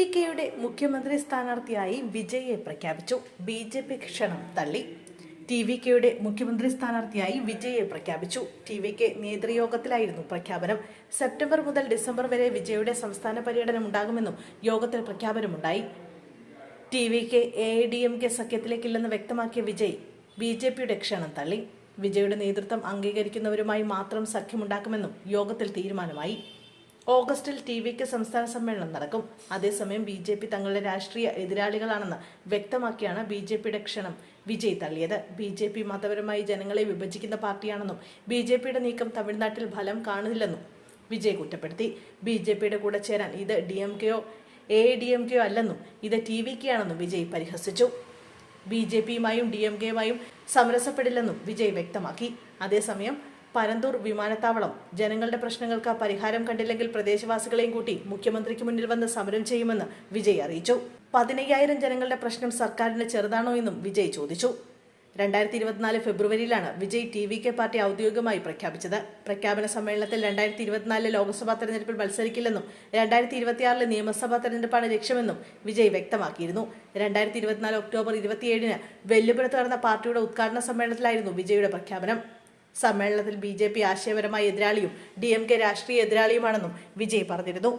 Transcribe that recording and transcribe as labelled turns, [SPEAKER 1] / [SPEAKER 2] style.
[SPEAKER 1] V കെയുടെ മുഖ്യമന്ത്രി സ്ഥാനാർത്ഥിയായി വിജയെ പ്രഖ്യാപിച്ചു. ബി ജെ പി ക്ഷണം തള്ളി. ടി വി കെയുടെ മുഖ്യമന്ത്രി സ്ഥാനാർത്ഥിയായി വിജയെ പ്രഖ്യാപിച്ചു. ടി വി കെ നേതൃയോഗത്തിലായിരുന്നു പ്രഖ്യാപനം. സെപ്റ്റംബർ മുതൽ ഡിസംബർ വരെ വിജയുടെ സംസ്ഥാന പര്യടനം ഉണ്ടാകുമെന്നും യോഗത്തിൽ പ്രഖ്യാപനമുണ്ടായി. T V K A D M K സഖ്യത്തിലേക്കില്ലെന്ന് വ്യക്തമാക്കിയ വിജയ് ബി ജെ പിയുടെ ക്ഷണം തള്ളി. വിജയുടെ നേതൃത്വം അംഗീകരിക്കുന്നവരുമായി മാത്രം സഖ്യമുണ്ടാക്കുമെന്നും യോഗത്തിൽ തീരുമാനമായി. ഓഗസ്റ്റിൽ ടി വിക്ക് സംസ്ഥാന സമ്മേളനം നടക്കും. അതേസമയം ബി ജെ പി തങ്ങളുടെ രാഷ്ട്രീയ എതിരാളികളാണെന്ന് വ്യക്തമാക്കിയാണ് ബി ജെ പിയുടെ ക്ഷണം വിജയ് തള്ളിയത്. ബി ജെ പി മതപരമായി ജനങ്ങളെ വിഭജിക്കുന്ന പാർട്ടിയാണെന്നും ബി ജെ പിയുടെ നീക്കം തമിഴ്നാട്ടിൽ ഫലം കാണുന്നില്ലെന്നും വിജയ് കുറ്റപ്പെടുത്തി. ബി ജെ പിയുടെ കൂടെ ചേരാൻ ഇത് ഡി എം കെയോ എ ഡി എം കെയോ അല്ലെന്നും ഇത് ടി വി വിജയ് പരിഹസിച്ചു. ബി ജെ പിയുമായും ഡി എം കെയുമായും സമരസപ്പെടില്ലെന്നും വിജയ് വ്യക്തമാക്കി. അതേസമയം പരന്തൂർ വിമാനത്താവളം. ജനങ്ങളുടെ പ്രശ്നങ്ങൾക്ക് പരിഹാരം കണ്ടില്ലെങ്കിൽ പ്രദേശവാസികളെയും കൂട്ടി മുഖ്യമന്ത്രിക്ക് മുന്നിൽ വന്ന് സമരം ചെയ്യുമെന്ന് വിജയ് അറിയിച്ചു. പതിനയ്യായിരം ജനങ്ങളുടെ പ്രശ്നം സർക്കാരിന് ചെറുതാണോ എന്നും വിജയ് ചോദിച്ചു. രണ്ടായിരത്തി ഇരുപത്തിനാല് ഫെബ്രുവരിയിലാണ് Vijay T V K party ഔദ്യോഗികമായി പ്രഖ്യാപിച്ചത്. പ്രഖ്യാപന സമ്മേളനത്തിൽ രണ്ടായിരത്തി ഇരുപത്തിനാലിലെ ലോക്സഭാ തെരഞ്ഞെടുപ്പിൽ മത്സരിക്കില്ലെന്നും രണ്ടായിരത്തി ഇരുപത്തിയാറിലെ നിയമസഭാ തെരഞ്ഞെടുപ്പാണ് ലക്ഷ്യമെന്നും വിജയ് വ്യക്തമാക്കിയിരുന്നു. രണ്ടായിരത്തി ഇരുപത്തിനാല് ഒക്ടോബർ ഇരുപത്തിയേഴിന് വെല്ലുപുരത്ത് നടന്ന പാർട്ടിയുടെ ഉദ്ഘാടന സമ്മേളനത്തിലായിരുന്നു വിജയുടെ പ്രഖ്യാപനം. സമ്മേളനത്തിൽ ബി ജെ പി ആശയപരമായ എതിരാളിയും ഡി എം കെ രാഷ്ട്രീയ എതിരാളിയുമാണെന്നും വിജയ് പറഞ്ഞിരുന്നു.